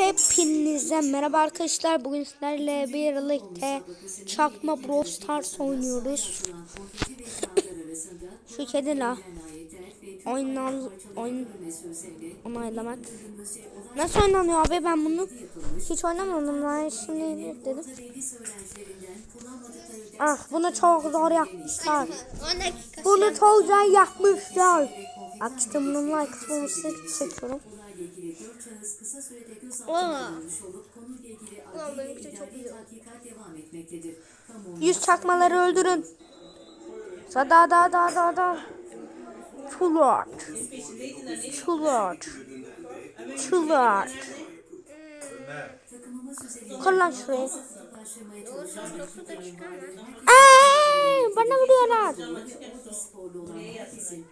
Hepinize merhaba arkadaşlar. Bugün sizlerle birlikte çakma Brawl Stars oynuyoruz. Şu kedi la. Oynan, oyun, onaylamak. Nasıl oynanıyor abi ben bunu hiç oynamadım. Ben şimdi dedim. Ah bunu çok zor yapmışlar. 10 dakika. Bunu çok güzel yapmışlar. İşte bunun like atılmasını çekiyorum. Aa. Ulan benimki de çok iyi. Yüz çakmaları öldürün. Da da da da da da. Çulot. Çulot. Çulot. Kır lan şuraya. Eee, bana vuruyorlar.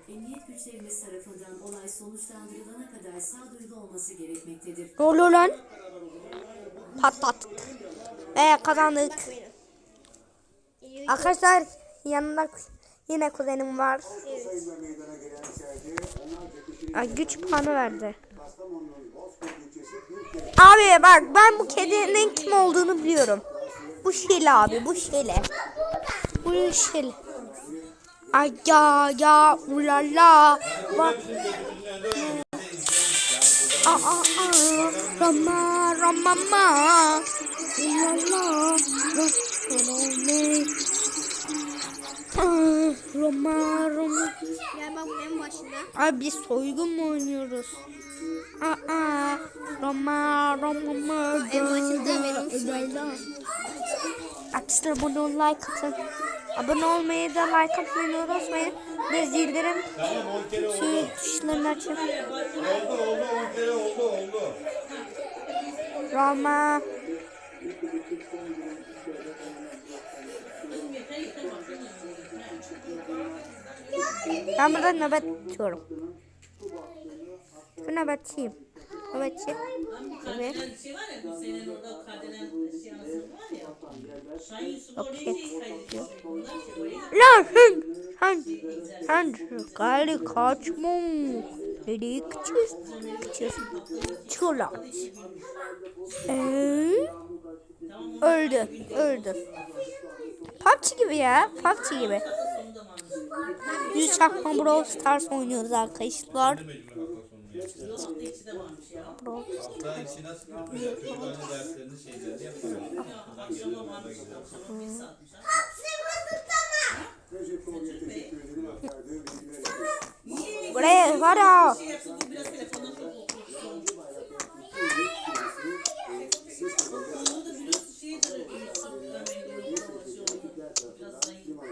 emniyet güçlerimiz tarafından olay sonuçlandırılana kadar sağduyulu olması gerekmektedir. Ne oluyor lan? Patlattık. Ve kazandık. Arkadaşlar yanında yine kuzenim var. Ay, güç puanı verdi. Abi bak ben bu kedinin kim olduğunu biliyorum. Bu Şile abi bu Şile. Bu Şile. Ay ya ya ulala. Bak. Aa aa aa. Rama rama ma. Ulala. Rama Roma Roma. Gel bak en başında. Abi biz soygun mu oynuyoruz? Aa, Roma Roma En başında benim Arkadaşlar bunu like atın. Abone olmayı da like atmayı unutmayın. Ve zildirim şu tuşlarını açın. Oldu oldu 10 kere oldu oldu. Roma. Ben burada nöbet tutuyorum. Bu nöbetçiyim. Nöbetçi. Evet. şey var ya bu senin orada kardelen şey anasını var ya. Şahin Yusuf oraya Okey. şey kaydediyor. Onlar şey oraya Lan sen, sen, sen kali kaçma. Nereye kaçıyorsun? Kaçıyorsun. Çolak. Ee, öldü, öldü. PUBG gibi ya, PUBG gibi. Yüz çakma Brawl Stars oynuyoruz arkadaşlar. Brawl. Buraya var ya.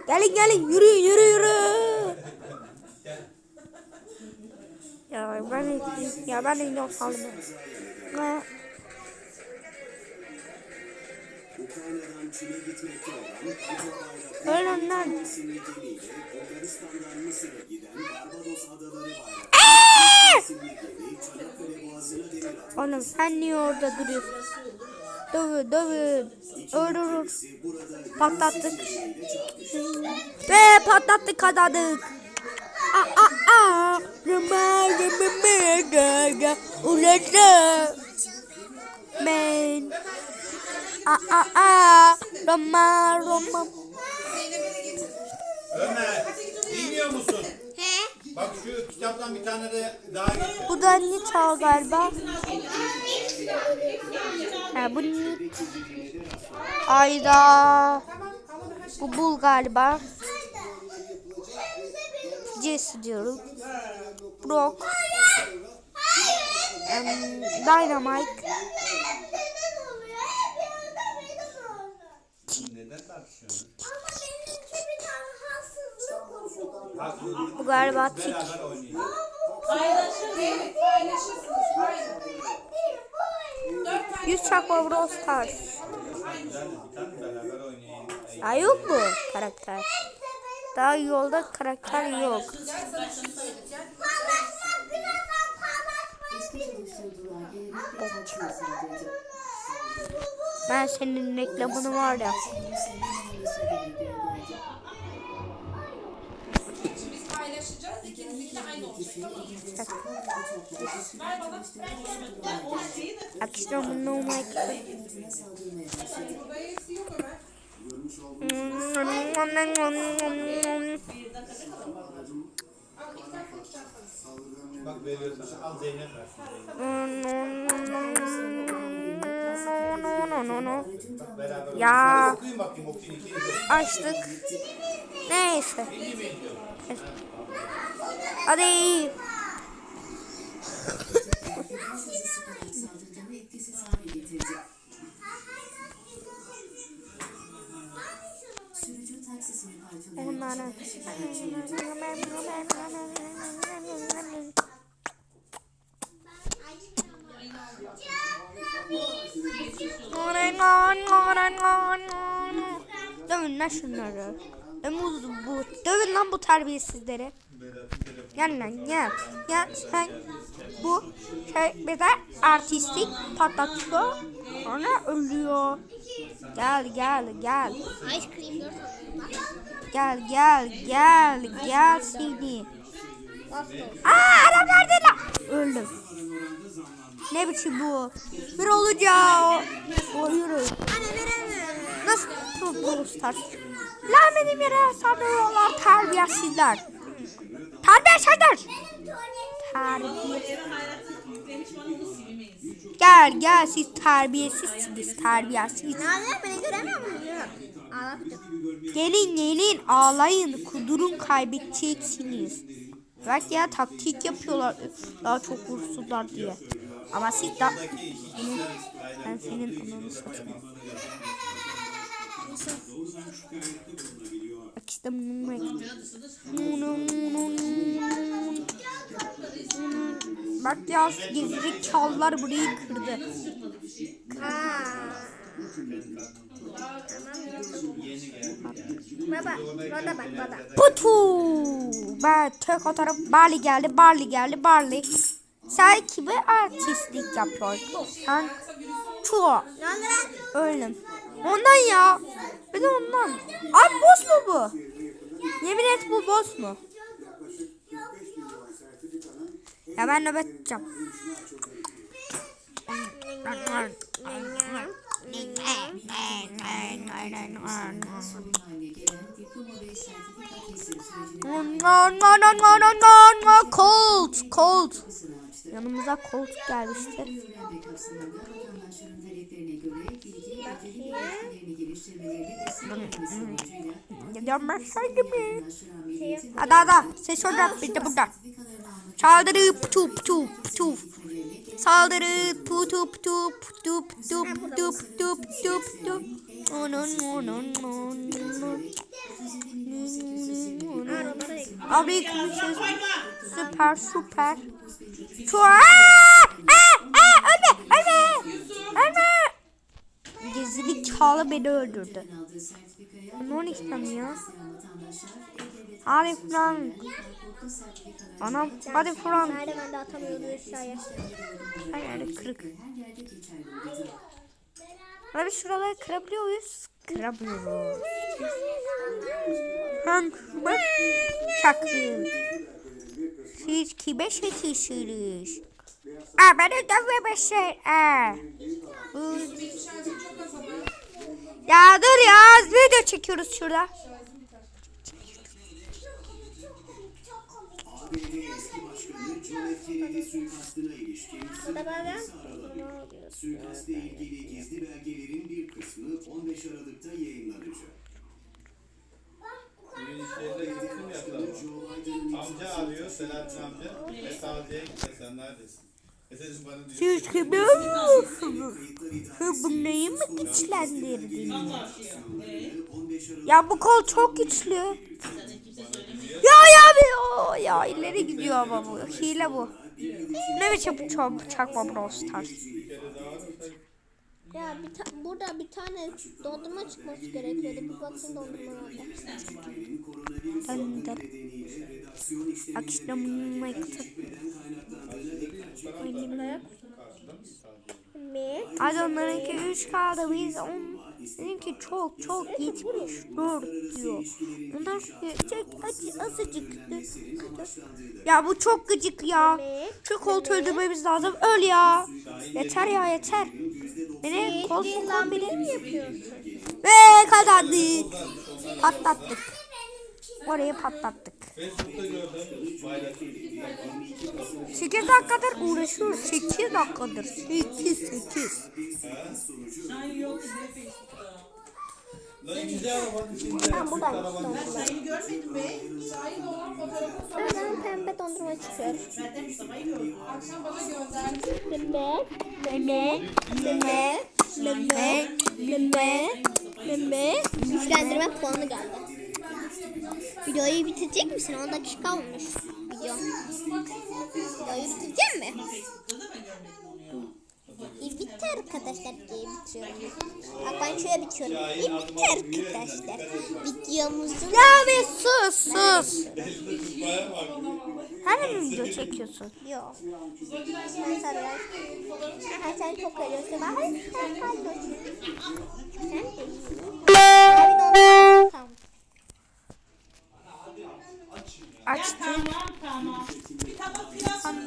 Gelin gelin yürü yürü yürü. Ya ben ya ben iniyorum saldım. Ne? Ukrayna'dan lan. Bulgaristan'dan Mısır'a demir atmak Oğlum sen niye orada duruyorsun? Dövün dövün. Öldürür. istedi. Burada Patlattık. Ve patlattık kazandık. Aa aa aa. Rıma rıma mega ga. Uladı. Men. Aa aa aa. Rıma rıma. Ömer, bilmiyor musun? Bak şu kitaptan bir tane de daha getir. Bu da Nita galiba. Ha, bu Nit. Ayda. Bu Bul galiba. Jesse diyorum. Brock. Um, Dynamite. Bu galiba tik. Paylaşırsınız, paylaşırsınız, paylaşırsınız. 100 çakma Brawl Stars. Daha yok mu karakter? Daha yolda karakter yok. Ben senin reklamını var ya. Paylaşacağız ikincisi de aynı olacak. Tamam mı? Ver baba. Ben o şeyi de Akşam bunu olmak. saldırmaya başladı. Bak veriyorsun. Al Zeynep versin no no no. Ya. Okuyun bakayım okuyun. Açtık. Neyse. Hadi. Onlara. Dövün lan şunları. Dövün bu. Dövün lan bu terbiyesizleri. Gel lan gel. Gel sen bu şey bize artistik patlatıyor. Sonra ölüyor. Gel gel gel. Ice cream 4 Gel gel gel gel seni. Aa Arap nerede lan? Öldüm. Ne biçim bu? Bir olacak. O yürü. Nasıl bu start? Lan benim yere saldırıyorlar terbiyesizler. Terbiyesizler. Terbiye. eve hayratı yüklemiş bana onu silmeyiz. Gel gel siz terbiyesizsiniz terbiyesiz. Nalan beni göremiyor musun? Gelin gelin ağlayın kudurun kaybedeceksiniz. Bak ya taktik yapıyorlar daha çok vursunlar diye. Ama siz da... Ben senin ananı satayım. Bak işte bunu Bak ya gizli çallar burayı kırdı. Baba, bana bak baba. Putu! Ben tek atarım. Barley geldi, Barley geldi, Barley. Sen kime artistlik yapıyorsun? Sen çoğu. Öldüm. Ondan ya. Bir de ondan. Abi boss mu bu? Yemin et bu boss mu? Ya ben nöbet tutacağım. Sorun haline Yanımıza Colt gelmişti. Ben şimdi mi? vatandaşlar ameliyatı Hadi hadi ses orada bir de burada. Saldırı putu putu putu. Saldırı putu putu putu putu putu putu. No no no no no no. Abi konuşuyoruz. Süper süper. Şu aa, aa, aa, ölme ölme ölme. Gizli çağla beni öldürdü. Ben onu istemiyor. Hadi Frank. Anam hadi Frank. Merdivende atamıyordu aşağıya. Her yerde kırık. Abi şuraları kırabiliyor muyuz? Kıramıyoruz. Hank bak çakıl. Siz kime satıyorsunuz? Aa bana dönmemişler. Şey, Aa. Ya dur ya az video çekiyoruz şurada. Suikastla ilgili gizli belgelerin bir kısmı 15 Aralık'ta yayınlanacak. Düğün işlerinde gittim ya Biden'ın Amca arıyor Selahattin amca. E Sadiye'ye gitme sen neredesin? E dedim bana diyor. Siz mi güçlendirdin? Karşıya. 15 Aralık Ya bu kol çok güçlü. Ya ya bir o ya ileri gidiyor ama bu. Hile bu. Ne biçim bu çok çakma Brawl Stars. Ya bir burada bir tane dondurma çıkması gerekiyordu. Bir bakın dondurmalarda. Ben de akşamına. Mi? Hadi onlarınki 3 kaldı biz 10. Seninki çok çok gitmiş. Dur diyor. Ondan sonra çok acı azıcık. Ya bu çok gıcık ya. Şu koltuğu öldürmemiz lazım. Öl ya. Yeter ya yeter. Beni koltuğu kombine mi yapıyorsun? ve kazandık. Patlattık. Orayı patlattık. Facebook'ta gördüm. Bayrak. 8 dakikadır uğraşıyoruz. 8 dakikadır. 8 8. Lan güzel arabanın içinde. Ben buradan dondurma. Seni görmedim be. Şahin olan fotoğrafı Oradan pembe dondurma çıkıyor. meme, meme, meme, meme, meme. Güçlendirme puanı geldi. Videoyu bitirecek misin? 10 dakika olmuş video. Videoyu bitirecek mi? İyi bitti arkadaşlar diye bitiriyorum. Bak ben şöyle bitiyorum. İyi bitti arkadaşlar. Videomuzun... Ya bir sus sus. Hani mi video çekiyorsun? Yok. Ben sarıyorum. Aha, sen çok veriyorsun. Ben hayır sen. Sen de.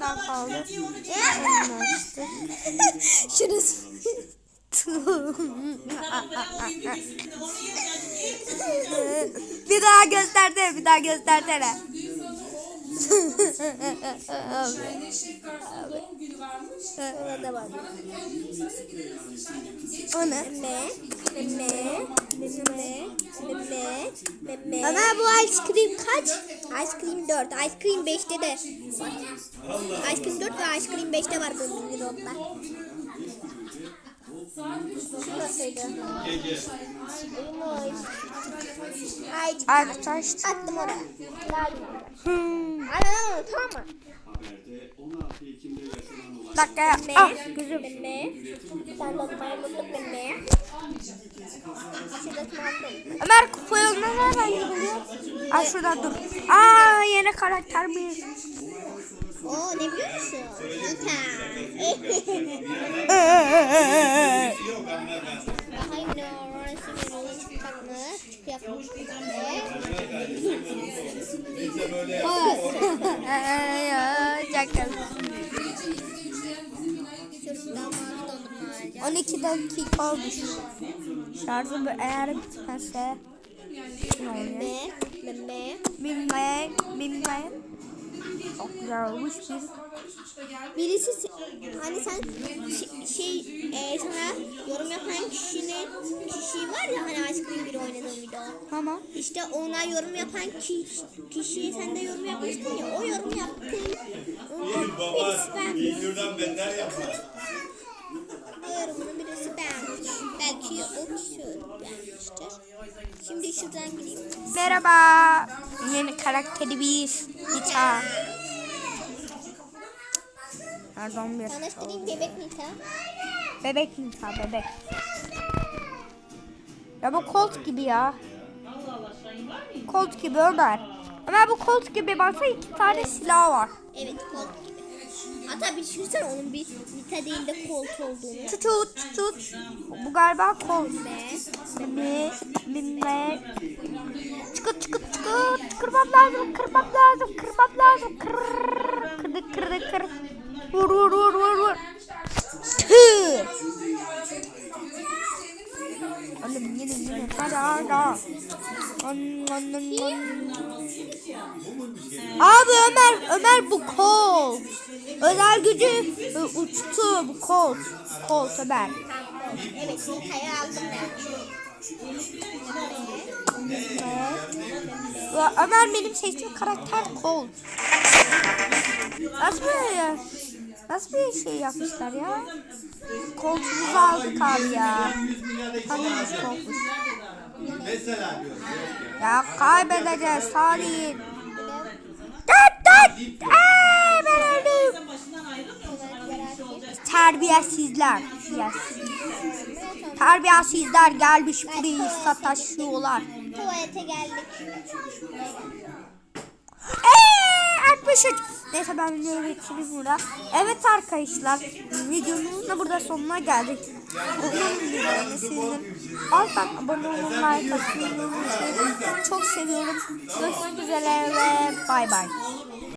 Ondan kaldı. Onu açtı. Şurası. bir daha göstersene, bir daha göstersene. Orada var. Ne? Meme, meme, meme, meme, meme. Ama bu ice cream kaç? Ice cream 4. Ice cream 5'te de. Ice cream 4 ve ice cream 5'te var bu rotlar. Şurasıydı. Ay, Arkadaşlar. attım oraya. Geldim. Hmm. Ana, tamam mı? Haberde 16 Ekim'de yaşanan olay Dakika ya. Meme, Ah gözüm. meme. Sen lokmayı mutlu meme. Ömer kupa yoluna nereden gidiyor? Ay şurada dur. Aa yeni karakter bir. Oo ne biliyor musun? Nita. Yok de böyle Çakal. Şuradan mavi dondurma alacağım. 12 dakika olmuş. Şarjım eğer bitmezse Olmuş bir. Birisi hani sen şey, şey e, sana yorum yapan kişinin kişi var ya hani Ice Cream 1 oynadığın video. Tamam. İşte ona yorum yapan ki, kişiye sen de yorum yapmıştın ya o yorum yaptığın birisi ben. İlgür'den beter yapma. O yorumunu birisi beğenmiş. Belki o kişi beğenmiştir. Şimdi şuradan gireyim. Merhaba. Yeni karakteri biz. Nita. Pardon bir. Tanıştırayım bebek Nita. Bebek Nita bebek. Ya bu Colt gibi ya. Colt gibi Ömer. Ömer bu Colt gibi baksana iki tane silah var. Evet Colt gibi. Hatta bir düşünsene onun bir Nita değil de Colt olduğunu. Tut tut tut. Bu galiba Colt. Ve Mi, minne. Çıkıt çıkıt çıkıt. Kırmam lazım, kırmam lazım, kırmam lazım. Kır. Kırdık kırdık kır. Vur vur vur vur vur. Hı. Oğlum yine yine. Hadi hadi. Abi Ömer, Ömer bu Colt. Özel gücü e, uçtu bu Colt. Colt Ömer. evet Nita'yı aldım ben. Ve Ömer benim seçtiğim karakter Colt. Nasıl böyle? Nasıl bir şey yapmışlar ya? Colt'umuzu aldık abi ya. 100 milyar da içine biz Colt'muş. Mesela diyorum. Ya kaybedeceğiz Salih. Dıt dıt. Eee ben öldüm. Terbiyesizler. Yes. Terbiyesizler gelmiş burayı sataşıyorlar. Tuvalete geldik. Eee 63. Neyse ben videoyu bitireyim burada. Evet arkadaşlar videomuzun da burada sonuna geldik. Umarım videolarını sevdim. Alttan abone olun like atmayı. Çok seviyorum. Görüşmek üzere ve bay bay.